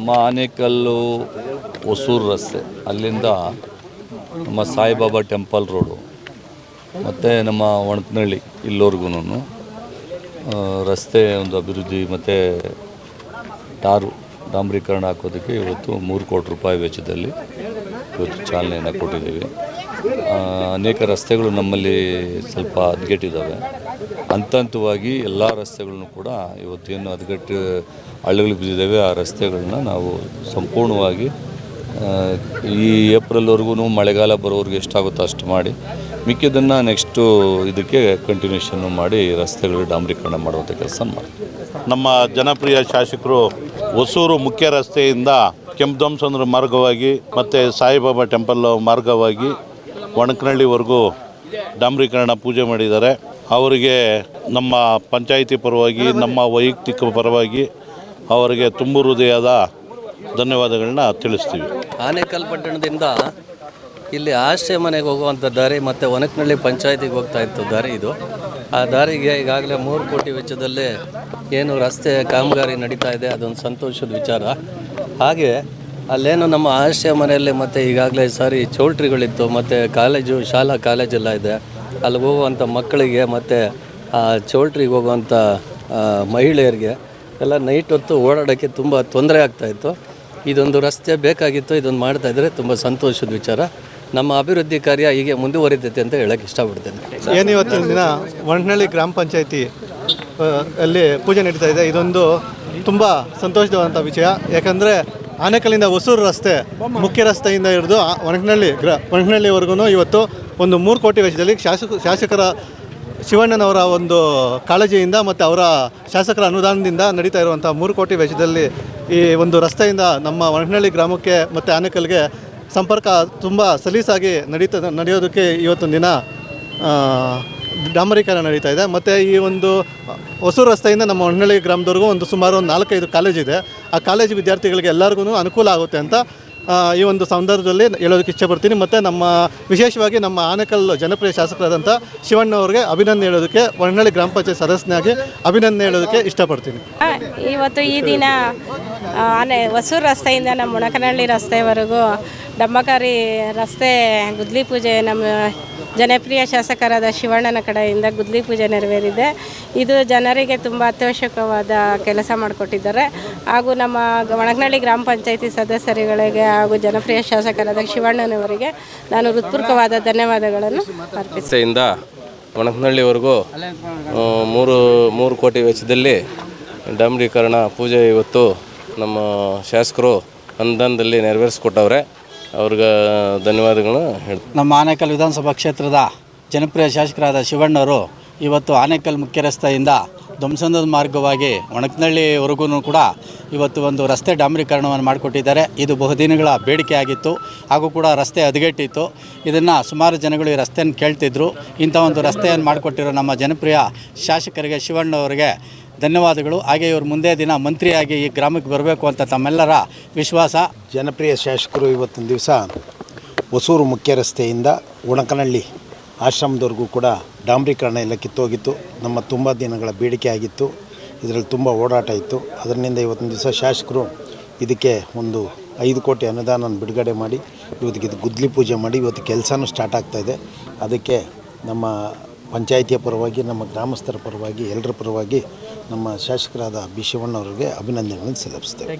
ನಮ್ಮ ಆನೇಕಲ್ಲು ಹೊಸೂರು ರಸ್ತೆ. ಅಲ್ಲಿಂದ ನಮ್ಮ ಸಾಯಿಬಾಬಾ ಟೆಂಪಲ್ ರೋಡು. ಮತ್ತು ನಮ್ಮ ಒಣತನಹಳ್ಳಿ ಇಲ್ಲಿವರೆಗೂ ರಸ್ತೆ ಒಂದು ಅಭಿವೃದ್ಧಿ ಮತ್ತು ಟಾರು ಡಾಂಬರೀಕರಣ ಹಾಕೋದಕ್ಕೆ ಇವತ್ತು ಮೂರು ಕೋಟಿ ರೂಪಾಯಿ ವೆಚ್ಚದಲ್ಲಿ ಇವತ್ತು ಚಾಲನೆಯನ್ನು ಕೊಟ್ಟಿದ್ದೀವಿ. ಅನೇಕ ರಸ್ತೆಗಳು ನಮ್ಮಲ್ಲಿ ಸ್ವಲ್ಪ ಹದಗೆಟ್ಟಿದ್ದಾವೆ. ಹಂತ ಹಂತವಾಗಿ ಎಲ್ಲ ರಸ್ತೆಗಳನ್ನು ಕೂಡ ಇವತ್ತೇನು ಹದಗೆಟ್ಟು ಹಳ್ಳಿಗಳು ಬಿದ್ದಿದ್ದಾವೆ, ಆ ರಸ್ತೆಗಳನ್ನ ನಾವು ಸಂಪೂರ್ಣವಾಗಿ ಈ ಏಪ್ರಿಲ್ವರೆಗೂ ಮಳೆಗಾಲ ಬರೋವರೆಗೂ ಎಷ್ಟಾಗುತ್ತೋ ಅಷ್ಟು ಮಾಡಿ ಮಿಕ್ಕಿದ್ದನ್ನು ನೆಕ್ಸ್ಟು ಇದಕ್ಕೆ ಕಂಟಿನ್ಯೂಷನ್ನು ಮಾಡಿ ರಸ್ತೆಗಳು ಡಾಂಬರೀಕರಣ ಮಾಡುವಂಥ ಕೆಲಸ ಮಾಡಿ ನಮ್ಮ ಜನಪ್ರಿಯ ಶಾಸಕರು ಹೊಸೂರು ಮುಖ್ಯ ರಸ್ತೆಯಿಂದ ಕೆಂಪದಂಸಂದ್ರ ಮಾರ್ಗವಾಗಿ ಮತ್ತು ಸಾಯಿಬಾಬಾ ಟೆಂಪಲ್ ಮಾರ್ಗವಾಗಿ ಒಣಕನಹಳ್ಳಿವರೆಗೂ ಡಾಂಬ್ರೀಕರಣ ಪೂಜೆ ಮಾಡಿದ್ದಾರೆ. ಅವರಿಗೆ ನಮ್ಮ ಪಂಚಾಯಿತಿ ಪರವಾಗಿ, ನಮ್ಮ ವೈಯಕ್ತಿಕ ಪರವಾಗಿ ಅವರಿಗೆ ತುಂಬು ಹೃದಯದ ಧನ್ಯವಾದಗಳನ್ನ ತಿಳಿಸ್ತೀವಿ. ಆನೇಕಲ್ ಪಟ್ಟಣದಿಂದ ಇಲ್ಲಿ ಆಶ್ರಯ ಮನೆಗೆ ಹೋಗುವಂಥ ದಾರಿ ಮತ್ತು ಒನಕನಹಳ್ಳಿ ಪಂಚಾಯತಿಗೆ ಹೋಗ್ತಾ ಇತ್ತು ದಾರಿ ಇದು. ಆ ದಾರಿಗೆ ಈಗಾಗಲೇ ಮೂರು ಕೋಟಿ ವೆಚ್ಚದಲ್ಲಿ ಏನು ರಸ್ತೆ ಕಾಮಗಾರಿ ನಡೀತಾ ಇದೆ, ಅದೊಂದು ಸಂತೋಷದ ವಿಚಾರ. ಹಾಗೆ ಅಲ್ಲೇನು ನಮ್ಮ ಆಶಯ ಮನೆಯಲ್ಲಿ ಮತ್ತು ಈಗಾಗಲೇ ಸಾರಿ ಚೌಲ್ಟ್ರಿಗಳಿತ್ತು, ಮತ್ತು ಕಾಲೇಜು, ಶಾಲಾ ಕಾಲೇಜೆಲ್ಲ ಇದೆ. ಅಲ್ಲಿ ಹೋಗುವಂಥ ಮಕ್ಕಳಿಗೆ ಮತ್ತು ಆ ಚೌಲ್ಟ್ರಿಗೆ ಹೋಗುವಂಥ ಮಹಿಳೆಯರಿಗೆ ಎಲ್ಲ ನೈಟ್ ಹೊತ್ತು ಓಡಾಡೋಕ್ಕೆ ತುಂಬ ತೊಂದರೆ ಆಗ್ತಾಯಿತ್ತು ಇದೊಂದು ರಸ್ತೆ ಬೇಕಾಗಿತ್ತು, ಇದೊಂದು ಮಾಡ್ತಾ ಇದ್ದರೆ ತುಂಬ ಸಂತೋಷದ ವಿಚಾರ. ನಮ್ಮ ಅಭಿವೃದ್ಧಿ ಕಾರ್ಯ ಹೀಗೆ ಮುಂದುವರಿತೈತೆ ಅಂತ ಹೇಳಕ್ಕೆ ಇಷ್ಟಪಡ್ತೇನೆ. ಏನು ಇವತ್ತಿನ ದಿನ ಒಣನಹಳ್ಳಿ ಗ್ರಾಮ ಪಂಚಾಯತಿ ಅಲ್ಲಿ ಪೂಜೆ ನಡೀತಾ ಇದೆ. ಇದೊಂದು ತುಂಬ ಸಂತೋಷವಾದಂಥ ವಿಷಯ. ಯಾಕಂದರೆ ಆನೇಕಲ್ಲಿಂದ ಹೊಸೂರು ರಸ್ತೆ ಮುಖ್ಯ ರಸ್ತೆಯಿಂದ ಹಿಡಿದು ಒಣಕನಹಳ್ಳಿ ಗ್ರ ಒಣಕನಹಳ್ಳಿವರೆಗೂ ಇವತ್ತು ಒಂದು ಮೂರು ಕೋಟಿ ವೆಚ್ಚದಲ್ಲಿ ಶಾಸಕ ಶಾಸಕರ ಶಿವಣ್ಣನವರ ಒಂದು ಕಾಳಜಿಯಿಂದ ಮತ್ತು ಅವರ ಶಾಸಕರ ಅನುದಾನದಿಂದ ನಡೀತಾ ಇರುವಂಥ ಮೂರು ಕೋಟಿ ವೆಚ್ಚದಲ್ಲಿ ಈ ಒಂದು ರಸ್ತೆಯಿಂದ ನಮ್ಮ ಒಣಕನಹಳ್ಳಿ ಗ್ರಾಮಕ್ಕೆ ಮತ್ತು ಆನೇಕಲ್ಗೆ ಸಂಪರ್ಕ ತುಂಬ ಸಲೀಸಾಗಿ ನಡೀತದೆ ನಡೆಯೋದಕ್ಕೆ ಇವತ್ತೊಂದು ದಿನ ಡಾಂಬರೀಕರಣ ನಡೀತಾ ಇದೆ. ಮತ್ತು ಈ ಒಂದು ಹೊಸೂರು ರಸ್ತೆಯಿಂದ ನಮ್ಮ ಹೊನ್ನಳ್ಳಿ ಗ್ರಾಮದವರೆಗೂ ಒಂದು ಸುಮಾರು ಒಂದು ನಾಲ್ಕೈದು ಕಾಲೇಜ್ ಇದೆ. ಆ ಕಾಲೇಜ್ ವಿದ್ಯಾರ್ಥಿಗಳಿಗೆ ಎಲ್ಲರಿಗೂ ಅನುಕೂಲ ಆಗುತ್ತೆ ಅಂತ ಈ ಒಂದು ಸಂದರ್ಭದಲ್ಲಿ ಹೇಳೋದಕ್ಕೆ ಇಷ್ಟಪಡ್ತೀನಿ. ಮತ್ತು ನಮ್ಮ ವಿಶೇಷವಾಗಿ ನಮ್ಮ ಆನೇಕಲ್ ಜನಪ್ರಿಯ ಶಾಸಕರಾದಂಥ ಶಿವಣ್ಣ ಅವರಿಗೆ ಅಭಿನಂದನೆ ಹೇಳೋದಕ್ಕೆ, ಹೊನ್ನಳ್ಳಿ ಗ್ರಾಮ ಪಂಚಾಯತ್ ಸದಸ್ಯನಾಗಿ ಅಭಿನಂದನೆ ಹೇಳೋದಕ್ಕೆ ಇಷ್ಟಪಡ್ತೀನಿ. ಇವತ್ತು ಈ ದಿನ ಆನೆ ಹೊಸೂರು ರಸ್ತೆಯಿಂದ ನಮ್ಮ ಮೊಣಕನಹಳ್ಳಿ ರಸ್ತೆವರೆಗೂ ಡಮ್ಮಕಾರಿ ರಸ್ತೆ ಗುದ್ಲಿ ಪೂಜೆ ನಮ್ಮ ಜನಪ್ರಿಯ ಶಾಸಕರಾದ ಶಿವಣ್ಣನ ಕಡೆಯಿಂದ ಗುದ್ಲಿ ಪೂಜೆ ನೆರವೇರಿದೆ. ಇದು ಜನರಿಗೆ ತುಂಬ ಅತ್ಯವಶ್ಯಕವಾದ ಕೆಲಸ ಮಾಡಿಕೊಟ್ಟಿದ್ದಾರೆ. ಹಾಗೂ ನಮ್ಮ ಒಣಗನಹಳ್ಳಿ ಗ್ರಾಮ ಪಂಚಾಯಿತಿ ಸದಸ್ಯರುಗಳಿಗೆ ಹಾಗೂ ಜನಪ್ರಿಯ ಶಾಸಕರಾದ ಶಿವಣ್ಣನವರಿಗೆ ನಾನು ಹೃತ್ಪೂರ್ವಕವಾದ ಧನ್ಯವಾದಗಳನ್ನು ಅರ್ಪಿಸ್ತೇನೆ. ಒಣಗನಹಳ್ಳಿವರೆಗೂ ಮೂರು ಮೂರು ಕೋಟಿ ವೆಚ್ಚದಲ್ಲಿ ಡಾಂಬರೀಕರಣ ಪೂಜೆ ಇವತ್ತು ನಮ್ಮ ಶಾಸಕರು ಅನುದಾನದಲ್ಲಿ ನೆರವೇರಿಸ್ಕೊಟ್ಟವ್ರೆ. ಅವ್ರಿಗೆ ಧನ್ಯವಾದಗಳು ಹೇಳ್ತೀನಿ. ನಮ್ಮ ಆನೇಕಲ್ ವಿಧಾನಸಭಾ ಕ್ಷೇತ್ರದ ಜನಪ್ರಿಯ ಶಾಸಕರಾದ ಶಿವಣ್ಣವರು ಇವತ್ತು ಆನೇಕಲ್ ಮುಖ್ಯ ರಸ್ತೆಯಿಂದ ಧ್ವಂಸಂದದ ಮಾರ್ಗವಾಗಿ ಒಣಕನಹಳ್ಳಿವರೆಗೂ ಕೂಡ ಇವತ್ತು ಒಂದು ರಸ್ತೆ ಡಾಂಬರೀಕರಣವನ್ನು ಮಾಡಿಕೊಟ್ಟಿದ್ದಾರೆ. ಇದು ಬಹುದಿನಗಳ ಬೇಡಿಕೆ ಆಗಿತ್ತು ಹಾಗೂ ಕೂಡ ರಸ್ತೆ ಹದಗೆಟ್ಟಿತ್ತು. ಇದನ್ನು ಸುಮಾರು ಜನಗಳು ಈ ರಸ್ತೆಯನ್ನು ಕೇಳ್ತಿದ್ರು. ಇಂಥ ಒಂದು ರಸ್ತೆಯನ್ನು ಮಾಡಿಕೊಟ್ಟಿರೋ ನಮ್ಮ ಜನಪ್ರಿಯ ಶಾಸಕರಿಗೆ, ಶಿವಣ್ಣವರಿಗೆ ಧನ್ಯವಾದಗಳು. ಹಾಗೆ ಇವರು ಮುಂದೆ ದಿನ ಮಂತ್ರಿಯಾಗಿ ಈ ಗ್ರಾಮಕ್ಕೆ ಬರಬೇಕು ಅಂತ ತಮ್ಮೆಲ್ಲರ ವಿಶ್ವಾಸ. ಜನಪ್ರಿಯ ಶಾಸಕರು ಇವತ್ತಿನ ದಿವಸ ಹೊಸೂರು ಮುಖ್ಯ ರಸ್ತೆಯಿಂದ ಉಣಕನಹಳ್ಳಿ ಆಶ್ರಮದವರೆಗೂ ಕೂಡ ಡಾಂಬ್ರೀಕರಣ ಎಲ್ಲ ಕಿತ್ತೋಗಿತ್ತು. ನಮ್ಮ ತುಂಬ ದಿನಗಳ ಬೇಡಿಕೆ ಆಗಿತ್ತು. ಇದರಲ್ಲಿ ತುಂಬ ಓಡಾಟ ಇತ್ತು. ಅದರಿಂದ ಇವತ್ತಿನ ದಿವಸ ಶಾಸಕರು ಇದಕ್ಕೆ ಒಂದು ಐದು ಕೋಟಿ ಅನುದಾನ ಬಿಡುಗಡೆ ಮಾಡಿ, ಇವತ್ತಿಗೆ ಇದು ಗುದ್ಲಿ ಪೂಜೆ ಮಾಡಿ, ಇವತ್ತು ಕೆಲಸನೂ ಸ್ಟಾರ್ಟ್ ಆಗ್ತಾಯಿದೆ ಅದಕ್ಕೆ ನಮ್ಮ ಪಂಚಾಯಿತಿಯ ಪರವಾಗಿ ನಮ್ಮ ಗ್ರಾಮಸ್ಥರ ಪರವಾಗಿ ಎಲ್ಲರ ಪರವಾಗಿ ನಮ್ಮ ಶಾಸಕರಾದ ಬಿ ಶಿವಣ್ಣವರಿಗೆ ಅಭಿನಂದನೆಗಳನ್ನು ಸಲ್ಲಿಸ್ತೇವೆ